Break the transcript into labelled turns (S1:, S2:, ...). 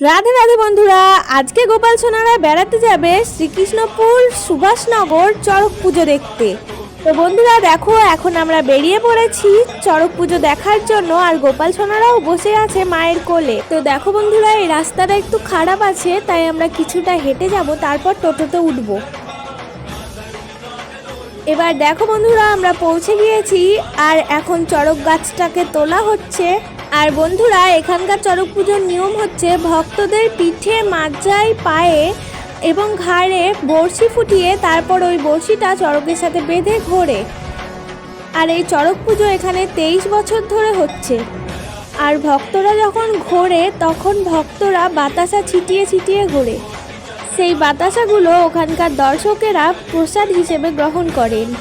S1: রাধে রাধে বন্ধুরা, আজকে গোপাল সোনারা বেড়াতে যাবে শ্রীকৃষ্ণপুর সুভাষনগর চড়ক পুজো দেখতে। তো বন্ধুরা, দেখো, এখন আমরা বেরিয়ে পড়েছি চড়ক পুজো দেখার জন্য আর গোপাল সোনারাও বসে আছে মায়ের কোলে। তো দেখো বন্ধুরা, এই রাস্তাটা একটু খারাপ আছে, তাই আমরা কিছুটা হেঁটে যাব, তারপর টোটোতে উঠবো। এবার দেখো বন্ধুরা, আমরা পৌঁছে গিয়েছি আর এখন চড়ক গাছটাকে তোলা হচ্ছে। আর বন্ধুরা, এখানকার চড়ক পুজোর নিয়ম হচ্ছে ভক্তদের পিঠে মাজায় পায়ে এবং ঘাড়ে বড়শি ফুটিয়ে তারপর ওই বড়শিটা চড়কের সাথে বেঁধে ঘোরে। আর এই চড়ক পুজো এখানে তেইশ বছর ধরে হচ্ছে। আর ভক্তরা যখন ঘোরে, তখন ভক্তরা বাতাসা ছিটিয়ে ছিটিয়ে ঘোরে। সেই বাতাসাগুলো ওখানকার দর্শকেরা প্রসাদ হিসেবে গ্রহণ করেন।